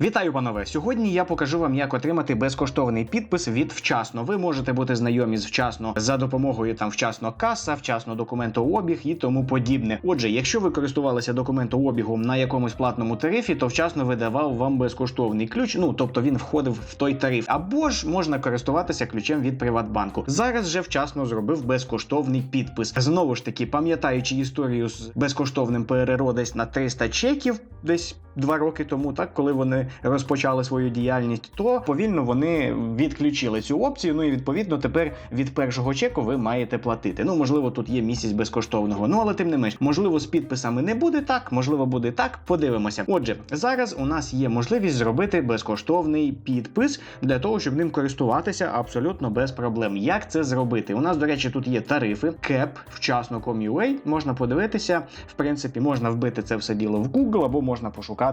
Вітаю, панове! Сьогодні я покажу вам, як отримати безкоштовний підпис від вчасно. Ви можете бути знайомі з вчасно за допомогою там вчасно каса, вчасно документообіг і тому подібне. Отже, якщо ви користувалися документообігом на якомусь платному тарифі, то вчасно видавав вам безкоштовний ключ. Ну тобто він входив в той тариф, або ж можна користуватися ключем від Приватбанку. Зараз же вчасно зробив безкоштовний підпис. Знову ж таки, пам'ятаючи історію з безкоштовним ПРРО десь на 300 чеків, десь два роки тому, так коли вони розпочали свою діяльність, то повільно вони відключили цю опцію. Ну і відповідно тепер від першого чеку ви маєте платити. Ну можливо, тут є місяць безкоштовного. Ну але тим не менш, можливо, з підписами не буде так, можливо, буде так. Подивимося. Отже, зараз у нас є можливість зробити безкоштовний підпис для того, щоб ним користуватися абсолютно без проблем. Як це зробити? У нас, до речі, тут є тарифи, кеп, вчасно.com.ua, Можна подивитися. В принципі, можна вбити це все діло в Google, або можна пошукати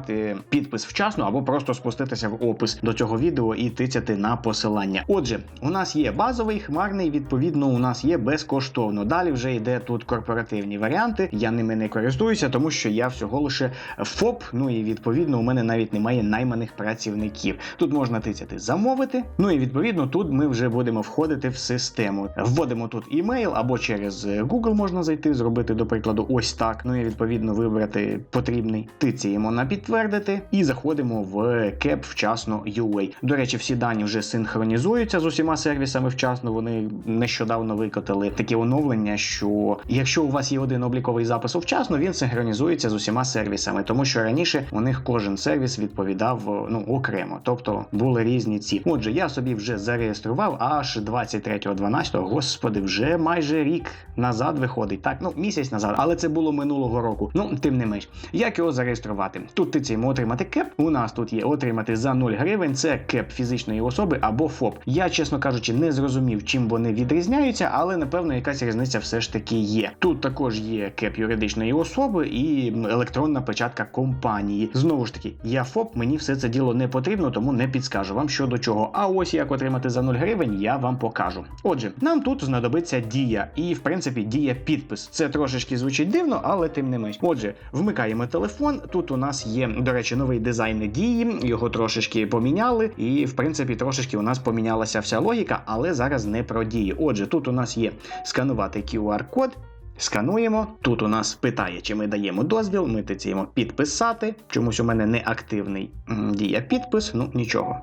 підпис вчасно, або просто спуститися в опис до цього відео і тицяти на посилання. Отже, у нас є базовий, хмарний, відповідно, у нас є безкоштовно. Далі вже йде тут корпоративні варіанти. Я ними не користуюся, тому що я всього лише ФОП. Ну і відповідно у мене навіть немає найманих працівників. Тут можна тицяти замовити. Ну і відповідно тут ми вже будемо входити в систему. Вводимо тут імейл або через Google можна зайти, зробити, до прикладу, ось так. Ну і відповідно вибрати потрібний. Тицяємо на підтвердити і заходимо в CAP вчасно UA. До речі, всі дані вже синхронізуються з усіма сервісами вчасно. Вони нещодавно викотили таке оновлення, що якщо у вас є один обліковий запис вчасно, він синхронізується з усіма сервісами, тому що раніше у них кожен сервіс відповідав ну окремо, тобто були різні ці. Отже, я собі вже зареєстрував аж 23.12, господи, вже майже рік назад виходить. Так, ну місяць назад, але це було минулого року. Ну тим не менш, як його зареєструвати? Тут тицяємо отримати кеп. У нас тут є отримати за 0 гривень. Це кеп фізичної особи або ФОП. Я, чесно кажучи, не зрозумів, чим вони відрізняються, але напевно якась різниця все ж таки є. Тут також є кеп юридичної особи і електронна печатка компанії. Знову ж таки, я ФОП, мені все це діло не потрібно, тому не підскажу вам що до чого. А ось як отримати за 0 гривень, я вам покажу. Отже, нам тут знадобиться дія, і в принципі дія підпис. Це трошечки звучить дивно, але тим не менш. Отже, вмикаємо телефон. Тут у нас є, до речі, новий дизайн дії. Його трошечки поміняли, і в принципі трошечки у нас помінялася вся логіка, але зараз не про дії. Отже, тут у нас є сканувати QR-код. Скануємо. Тут у нас питає, чи ми даємо дозвіл. Ми тиціємо підписати. Чомусь у мене не активний дія підпис. Ну нічого.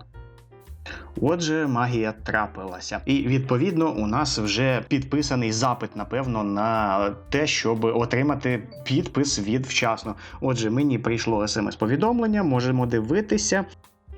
Отже, магія трапилася. І відповідно у нас вже підписаний запит, напевно, на те, щоб отримати підпис від вчасно. Отже, мені прийшло смс-повідомлення, можемо дивитися.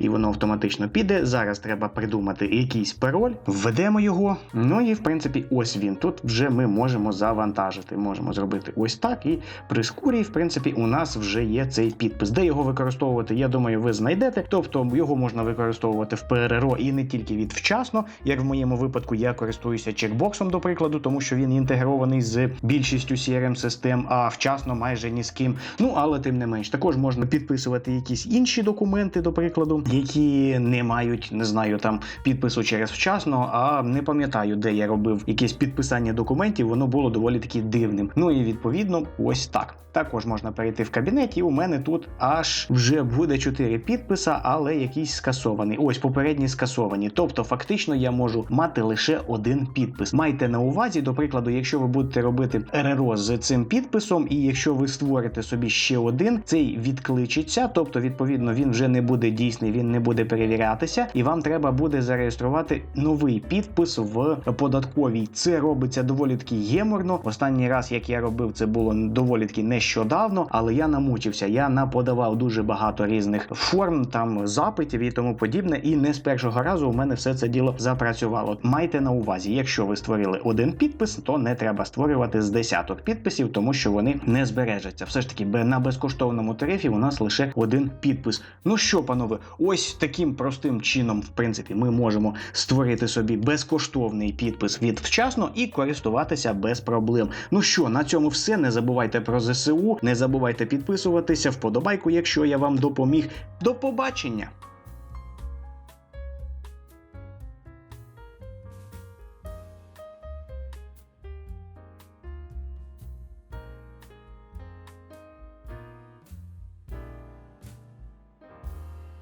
І воно автоматично піде. Зараз треба придумати якийсь пароль, введемо його. Ну і в принципі, ось він. Тут вже ми можемо завантажити. Можемо зробити ось так. І при скурі, в принципі, у нас вже є цей підпис. Де його використовувати, я думаю, ви знайдете. Тобто його можна використовувати в ПРРО і не тільки від вчасно. Як в моєму випадку, я користуюся чекбоксом, до прикладу, тому що він інтегрований з більшістю crm систем, а вчасно майже ні з ким. Ну але тим не менш, також можна підписувати якісь інші документи, до прикладу які не мають, не знаю, там підпису через вчасно, а не пам'ятаю, де я робив якесь підписання документів, воно було доволі таки дивним. Ну і відповідно, ось так. Також можна перейти в кабінет, і у мене тут аж вже буде 4 підписа, але якісь скасовані. Ось попередні скасовані. Тобто, фактично, я можу мати лише один підпис. Майте на увазі, до прикладу, якщо ви будете робити РРО з цим підписом, і якщо ви створите собі ще один, цей відкличиться, тобто, відповідно, він вже не буде дійсний, він не буде перевірятися, і вам треба буде зареєструвати новий підпис в податковій. Це робиться доволі таки геморно. Останній раз, як я робив, це було доволі таки нещодавно, але я намучився. Я наподавав дуже багато різних форм, там запитів і тому подібне. І не з першого разу у мене все це діло запрацювало. Майте на увазі, якщо ви створили один підпис, то не треба створювати з десяток підписів, тому що вони не збережаться. Все ж таки, на безкоштовному тарифі у нас лише один підпис. Ну що, панове, ось таким простим чином, в принципі, ми можемо створити собі безкоштовний підпис від вчасно і користуватися без проблем. Ну що, на цьому все. Не забувайте про ЗСУ, не забувайте підписуватися, вподобайку, якщо я вам допоміг. До побачення!